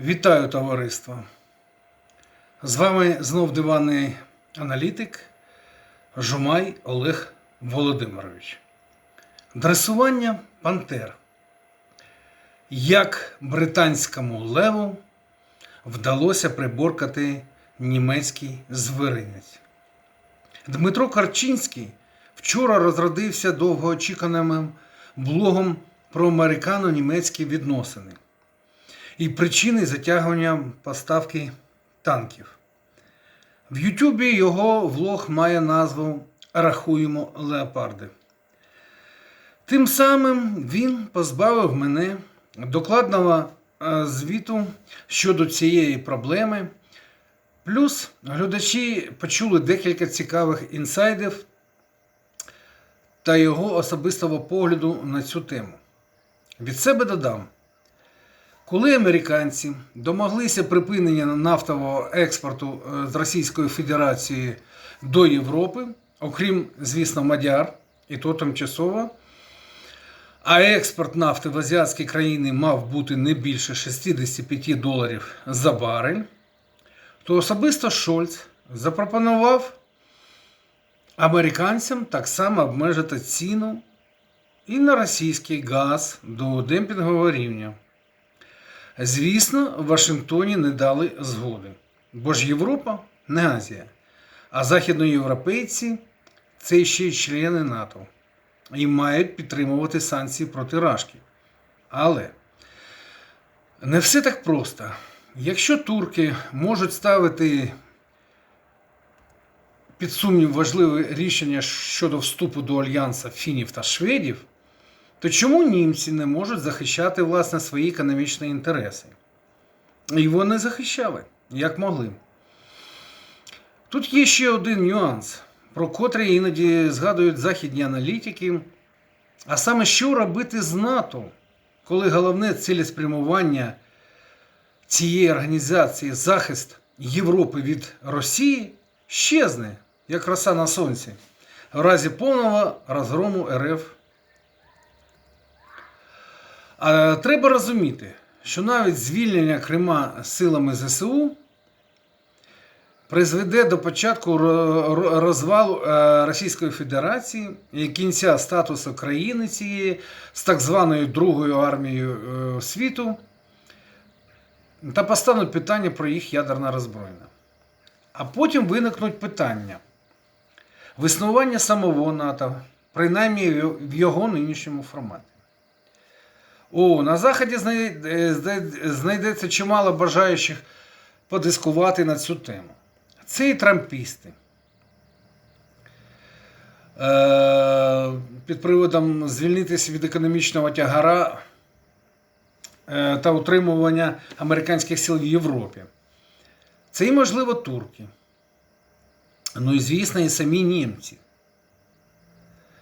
Вітаю товариство! З вами знов диванний аналітик Жумай Олег Володимирович. Дресування пантер. Як британському леву вдалося приборкати німецький звіринець. Дмитро Карчинський вчора розродився довгоочіканим блогом про американо-німецькі відносини і причини затягування поставки танків. В Ютубі його влог має назву Рахуємо леопарди. Тим самим він позбавив мене докладного е, звіту щодо цієї проблеми. Плюс глядачі почули декілька цікавих інсайдів та його особистого погляду на цю тему. Від себе додам. Коли американці домоглися припинення нафтового експорту е, з Російської Федерації до Європи, окрім, звісно, Мадяр, і то тимчасово, а експорт нафти в азіатські країни мав бути не більше 65 доларів за барель, то особисто Шольц запропонував американцям так само обмежити ціну і на російський газ до демпінгового рівня. Звісно, в Вашингтоні не дали згоди, бо ж Європа не Азія, а західноєвропейці це ще й члени НАТО і мають підтримувати санкції проти Рашки. Але не все так просто. Якщо турки можуть ставити під сумнів важливе рішення щодо вступу до альянсу фінів та шведів, то чому німці не можуть захищати власне свої економічні інтереси? І вони захищали, як могли. Тут є ще один нюанс, про котрий іноді згадують західні аналітики. А саме, що робити з НАТО, коли головне цілеспрямування цієї організації захист Європи від Росії щезне, як роса на сонці, в разі повного розгрому РФ треба розуміти, що навіть звільнення Крима силами ЗСУ призведе до початку розвалу е, Російської Федерації і кінця статусу країни цієї з так званою Другою армією е, світу та постануть питання про їх ядерне роззброєння. А потім виникнуть питання виснування самого НАТО, принаймні в його нинішньому форматі. О, на Заході знайдеться чимало бажаючих подискувати на цю тему. Це і трампісти. Е, під приводом звільнитися від економічного тягара е, та утримування американських сил в Європі. Це і, можливо, турки. Ну і, звісно, і самі німці.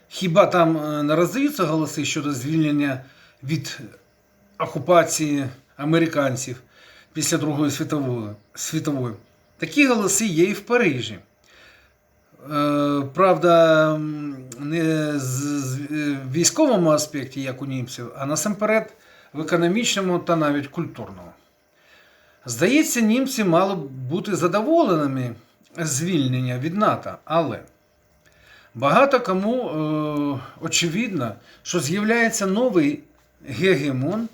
Хіба там е, не роздаються голоси щодо звільнення від окупації американців після Другої світової. світової. Такі голоси є і в Парижі. Е, правда, не з військовому аспекті, як у німців, а насамперед в економічному та навіть культурному. Здається, німці мали б бути задоволеними звільнення від НАТО, але багато кому е, очевидно, що з'являється новий гегемон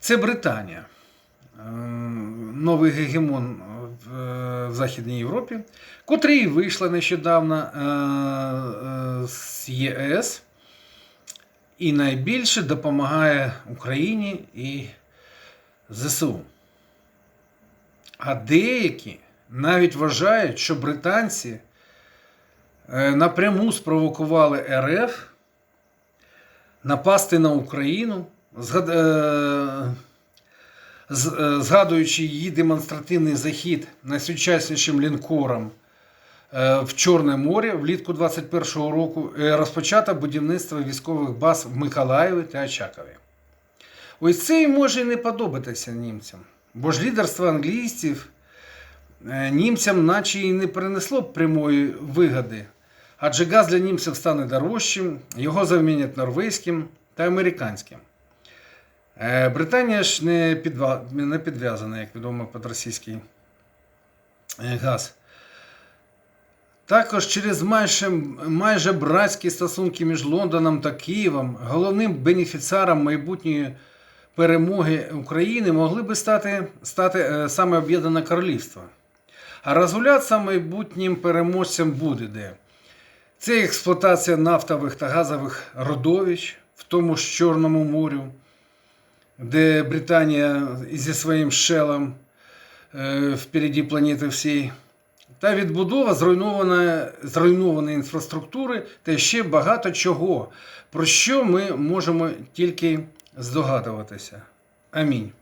це Британія. Е, новий гегемон в Західній Європі, котрий вийшла нещодавно е, е, з ЄС і найбільше допомагає Україні і ЗСУ. А деякі навіть вважають, що британці напряму спровокували РФ напасти на Україну, згадуючи її демонстративний захід найсучаснішим лінкором в Чорне море влітку 21-го року розпочато будівництво військових баз в Миколаєві та Очакові. Ось це і може і не подобатися німцям, бо ж лідерство англійців німцям наче і не принесло прямої вигоди. Адже газ для німців стане дорожчим, його замінять норвезьким та американським. Е, Британія ж не, не підв'язана, як відомо, під російський е, газ. Також через майже, майже братські стосунки між Лондоном та Києвом головним бенефіціаром майбутньої перемоги України могли би стати, стати е, саме Об'єднане Королівство. А розгулятися майбутнім переможцем буде де. Це експлуатація нафтових та газових родовищ, в тому ж Чорному морю, де Британія зі своїм шелом е, впереді планети всій, та відбудова зруйнованої, зруйнованої інфраструктури та ще багато чого, про що ми можемо тільки здогадуватися. Амінь.